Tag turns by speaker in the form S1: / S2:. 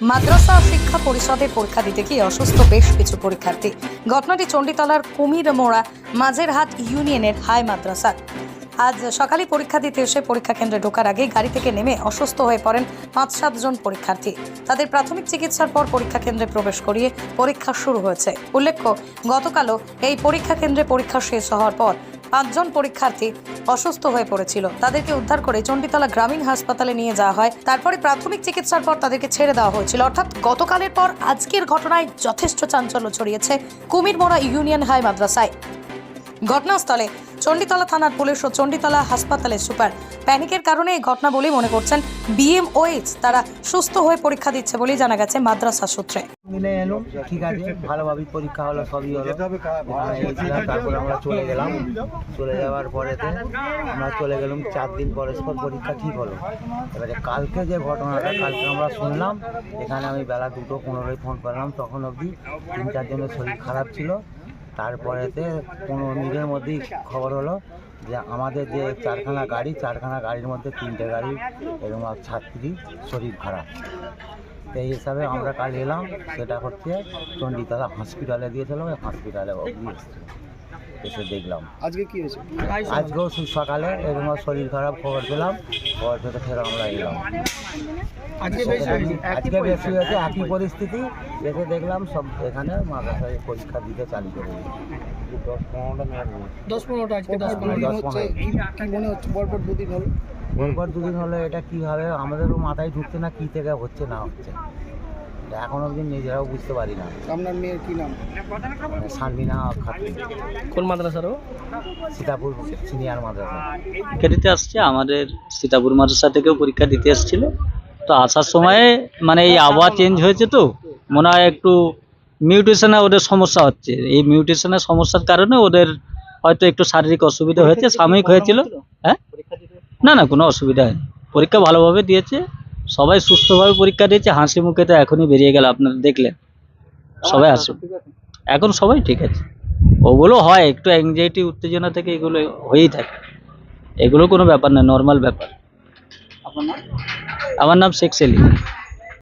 S1: মাদ্রাসা শিক্ষা পরিষদে পরীক্ষা দিতে গিয়ে অসুস্থ বেশ কিছু পরীক্ষার্থী। ঘটনাটি চণ্ডীতলার কুমির মোড়া মাঝেরহাট ইউনিয়নের হাই মাদ্রাসা আজ সকালে পরীক্ষা দিতে এসে পরীক্ষা কেন্দ্রে ঢোকার আগে গাড়ি থেকে নেমে অসুস্থ হয়ে পড়েন পাঁচ সাতজন পরীক্ষার্থী। তাদের প্রাথমিক চিকিৎসার পর পরীক্ষা কেন্দ্রে প্রবেশ করিয়ে পরীক্ষা শুরু হয়েছে। উল্লেখ্য, গতকালও এই পরীক্ষা কেন্দ্রে পরীক্ষা শেষ হওয়ার পর পাঁচজন পরীক্ষার্থী অসুস্থ হয়ে পড়েছিল। তাদেরকে উদ্ধার করে চণ্ডীতলা গ্রামীণ হাসপাতালে নিয়ে যাওয়া হয়। তারপরে প্রাথমিক চিকিৎসার পর তাদেরকে ছেড়ে দেওয়া হয়েছিল। অর্থাৎ গতকালের পর আজকের ঘটনায় যথেষ্ট চাঞ্চল্য ছড়িয়েছে কুমিরমোড়া ইউনিয়ন হাই মাদ্রাসায়। ঘটনাস্থলে চণ্ডীতলা থানার পুলিশ ও চণ্ডীতলা হাসপাতালের সুপার প্যানিকের কারণে এই ঘটনা বলেই মনে করছেন বিএমওএইচ। তারা সুস্থ হয়ে পরীক্ষা দিচ্ছে বলেই জানা গেছে মাদ্রাসা সূত্রে।
S2: মিলে এলো, ঠিক আছে ভালোভাবেই পরীক্ষা হলো, সবই হলো। তারপরে আমরা চলে গেলাম। চলে যাওয়ার পরেতে আমরা চলে গেলাম, চার দিন পরস্পর পরীক্ষা ঠিক হলো। এবারে কালকে যে ঘটনাটা, কালকে আমরা শুনলাম, এখানে আমি বেলা দুটো পনেরোই ফোন করলাম, তখন অবধি তিন চার চারজনের শরীর খারাপ ছিল। তারপরেতে পনেরো মিনিটের মধ্যেই খবর হলো যে আমাদের যে চারখানা গাড়ি, চারখানা গাড়ির মধ্যে তিনটে গাড়ি এবং ছাত্রী শরীর খারাপ। তো এই হিসাবে আমরা কাল এলাম, সেটা হচ্ছে চণ্ডীতলা হসপিটালে দিয়েছিল, ওই হসপিটালে এসে দেখলাম।
S3: আজকে কি হয়েছে?
S2: আজকেও সেই সকালে এরকম শরীর খারাপ খবর পেলাম খবর পেতে ফের আমরা এলাম।
S3: আজকে বেশি হয়েছে
S2: একই পরিস্থিতি। এসে দেখলাম সব এখানে মাদ্রাসায় পরীক্ষা দিতে চালু করে।
S3: দশ পনেরোটা আজকে দশ পনেরো
S2: দশ পনেরো।
S3: কি মনে হচ্ছে পরপর দুদিন হলো?
S2: পরপর দুদিন হলে এটা কী হবে আমাদেরও মাথায় ঢুকছে না কী থেকে হচ্ছে না হচ্ছে। এখন অবধি নিজেরাও বুঝতে পারি না।
S3: আপনার মেয়ের কি নাম?
S2: সানবিনা খাতুন।
S3: কোন মাদ্রাসারও
S2: সীতাপুর সিনিয়র মাদ্রাসা।
S4: পরীক্ষা দিতে আসছে? আমাদের সীতাপুর মাদ্রাসা থেকেও পরীক্ষা দিতে এসেছিল। তো আসার সময়ে মানে এই আবহাওয়া চেঞ্জ হয়েছে তো মনে হয় একটু মিউটেশনে ওদের সমস্যা হচ্ছে। এই মিউটেশনের সমস্যার কারণে ওদের হয়তো একটু শারীরিক অসুবিধা হয়েছে সাময়িক হয়েছিল। হ্যাঁ? না না কোনো অসুবিধা হয়নি। পরীক্ষা ভালোভাবে দিয়েছে। সবাই সুস্থভাবে পরীক্ষা দিয়েছে হাসি মুখে তো এখনই বেরিয়ে গেল আপনারা দেখলেন। সবাই আসুন এখন সবাই ঠিক আছে। ওগুলো হয় একটু অ্যাংজাইটি উত্তেজনা থেকে এগুলো হয়েই থাকে। এগুলো কোনো ব্যাপার না নর্মাল ব্যাপার। আমার নাম শেখ সেলিম।